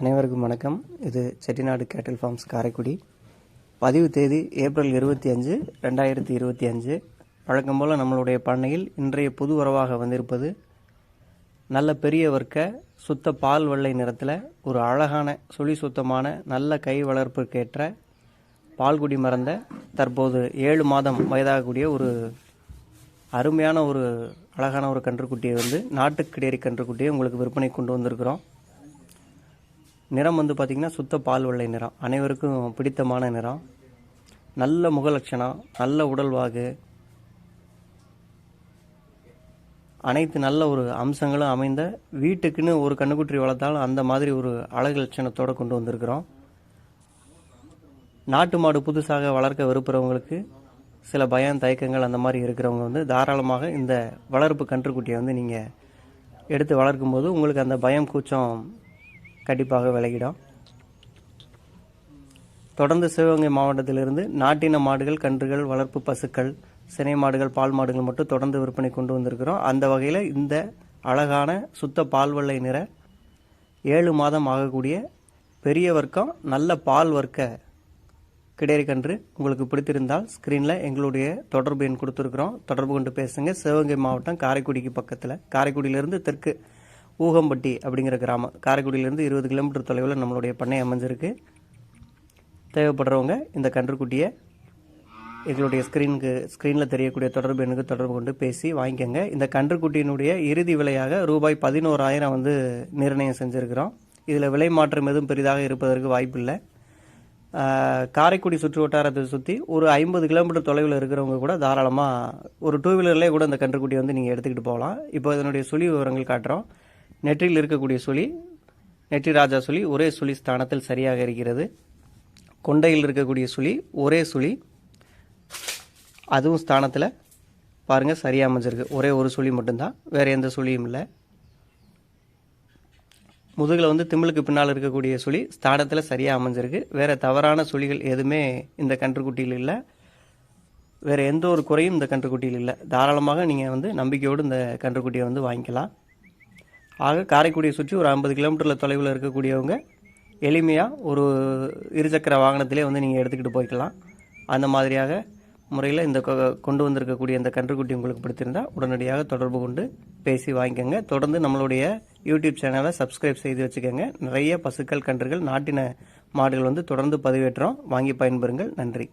அனைவருக்கும் வணக்கம். இது செட்டிநாடு கேட்டில் ஃபார்ம்ஸ் காரைக்குடி. பதிவு தேதி ஏப்ரல் இருபத்தி அஞ்சு ரெண்டாயிரத்தி இருபத்தி அஞ்சு. வழக்கம் போல் நம்மளுடைய பண்ணையில் இன்றைய புது உறவாக வந்திருப்பது நல்ல பெரிய வர்க்க சுத்த பால் வெள்ளை நிறத்தில் ஒரு அழகான சுழி சுத்தமான நல்ல கை வளர்ப்புக்கேற்ற பால்குடி மறந்த தற்போது ஏழு மாதம் வயதாகக்கூடிய ஒரு அருமையான ஒரு அழகான ஒரு கன்றுக்குட்டியை வந்து நாட்டுக்கிடேரி கன்றுக்குட்டியை உங்களுக்கு விற்பனை கொண்டு வந்திருக்கிறோம். நிறம் வந்து பார்த்திங்கன்னா சுத்த பால் வெள்ளை நிறம். அனைவருக்கும் பிடித்தமான நிறம். நல்ல முகலட்சணம் நல்ல உடல்வாகு அனைத்து நல்ல ஒரு அம்சங்களும் அமைந்த வீட்டுக்குன்னு ஒரு கண்ணுக்குட்டி வளர்த்தாலும் அந்த மாதிரி ஒரு அழகு லட்சணத்தோடு கொண்டு வந்திருக்கிறோம். நாட்டு மாடு புதுசாக வளர்க்க விரும்புகிறவங்களுக்கு சில பயம் தயக்கங்கள் அந்த மாதிரி இருக்கிறவங்க வந்து தாராளமாக இந்த வளர்ப்பு கன்றுக்குட்டியை வந்து நீங்கள் எடுத்து வளர்க்கும்போது உங்களுக்கு அந்த பயம் கூச்சம் கண்டிப்பாக விலகிடும். தொடர்ந்து சிவகங்கை மாவட்டத்திலிருந்து நாட்டின மாடுகள் கன்றுகள் வளர்ப்பு பசுக்கள் சினை மாடுகள் பால் மாடுகள் மட்டும் தொடர்ந்து விற்பனை கொண்டு வந்திருக்கிறோம். அந்த வகையில் இந்த அழகான சுத்த பால் வெள்ளை நிற ஏழு மாதம் ஆகக்கூடிய பெரிய வர்க்கம் நல்ல பால் வர்க்க கிடையிற கன்று உங்களுக்கு பிடித்திருந்தால் ஸ்க்ரீனில் எங்களுடைய தொடர்பு எண் கொடுத்துருக்குறோம். தொடர்பு கொண்டு பேசுங்க. சிவகங்கை மாவட்டம் காரைக்குடிக்கு பக்கத்தில். காரைக்குடியிலிருந்து தெற்கு ஊகம்பட்டி அப்படிங்கிற கிராமம். காரைக்குடியிலேருந்து இருபது கிலோமீட்டர் தொலைவில் நம்மளுடைய பண்ணை அமைஞ்சிருக்கு. தேவைப்படுறவங்க இந்த கன்றுக்குட்டியை எங்களுடைய ஸ்க்ரீனுக்கு ஸ்க்ரீனில் தெரியக்கூடிய தொடர்பு எண்ணுக்கு தொடர்பு கொண்டு பேசி வாங்கிக்கோங்க. இந்த கன்றுக்குட்டியினுடைய இறுதி விலையாக ரூபாய் பதினோராயிரம் வந்து நிர்ணயம் செஞ்சுருக்கிறோம். இதில் விலை மாற்றம் எதுவும் பெரிதாக இருப்பதற்கு வாய்ப்பில்லை. காரைக்குடி சுற்று வட்டாரத்தை சுற்றி ஒரு ஐம்பது கிலோமீட்டர் தொலைவில் இருக்கிறவங்க கூட தாராளமாக ஒரு டூ வீலர்லேயே கூட இந்த கன்றுக்குட்டியை வந்து நீங்கள் எடுத்துக்கிட்டு போகலாம். இப்போ இதனுடைய சுழி விவரங்கள் காட்டுறோம். நெற்றியில் இருக்கக்கூடிய சுழி நெற்றி ராஜா சுழி ஒரே சுழி ஸ்தானத்தில் சரியாக இருக்கிறது. கொண்டையில் இருக்கக்கூடிய சுழி ஒரே சுழி. அதுவும் ஸ்தானத்தில் பாருங்கள் சரியாக அமைஞ்சிருக்கு. ஒரே ஒரு சுழி மட்டும்தான் வேறு எந்த சுழியும் இல்லை. முதுகில் வந்து திமிழுக்கு பின்னால் இருக்கக்கூடிய சுழி ஸ்தானத்தில் சரியாக அமைஞ்சிருக்கு. வேறு தவறான சுழிகள் எதுவுமே இந்த கன்றுக்குட்டியில் இல்லை. வேறு எந்த ஒரு குறையும் இந்த கன்றுக்குட்டியில் இல்லை. தாராளமாக நீங்கள் வந்து நம்பிக்கையோடு இந்த கன்றுக்குட்டியை வந்து வாங்கிக்கலாம். ஆக காரைக்குடியை சுற்றி ஒரு ஐம்பது கிலோமீட்டரில் தொலைவில் இருக்கக்கூடியவங்க எளிமையாக ஒரு இருசக்கர வாகனத்திலே வந்து நீங்கள் எடுத்துக்கிட்டு போய்க்கலாம். அந்த மாதிரியாக முறையில் இந்த கொண்டு வந்திருக்கக்கூடிய இந்த கன்றுக்குட்டி உங்களுக்கு பிடித்திருந்தால் உடனடியாக தொடர்பு கொண்டு பேசி வாங்கிக்கோங்க. தொடர்ந்து நம்மளுடைய யூடியூப் சேனலை சப்ஸ்கிரைப் செய்து வச்சுக்கோங்க. நிறைய பசுக்கள் கன்றுகள் நாட்டின மாடுகள் வந்து தொடர்ந்து பதிவேற்றோம். வாங்கி பயன்பெறுங்கள். நன்றி.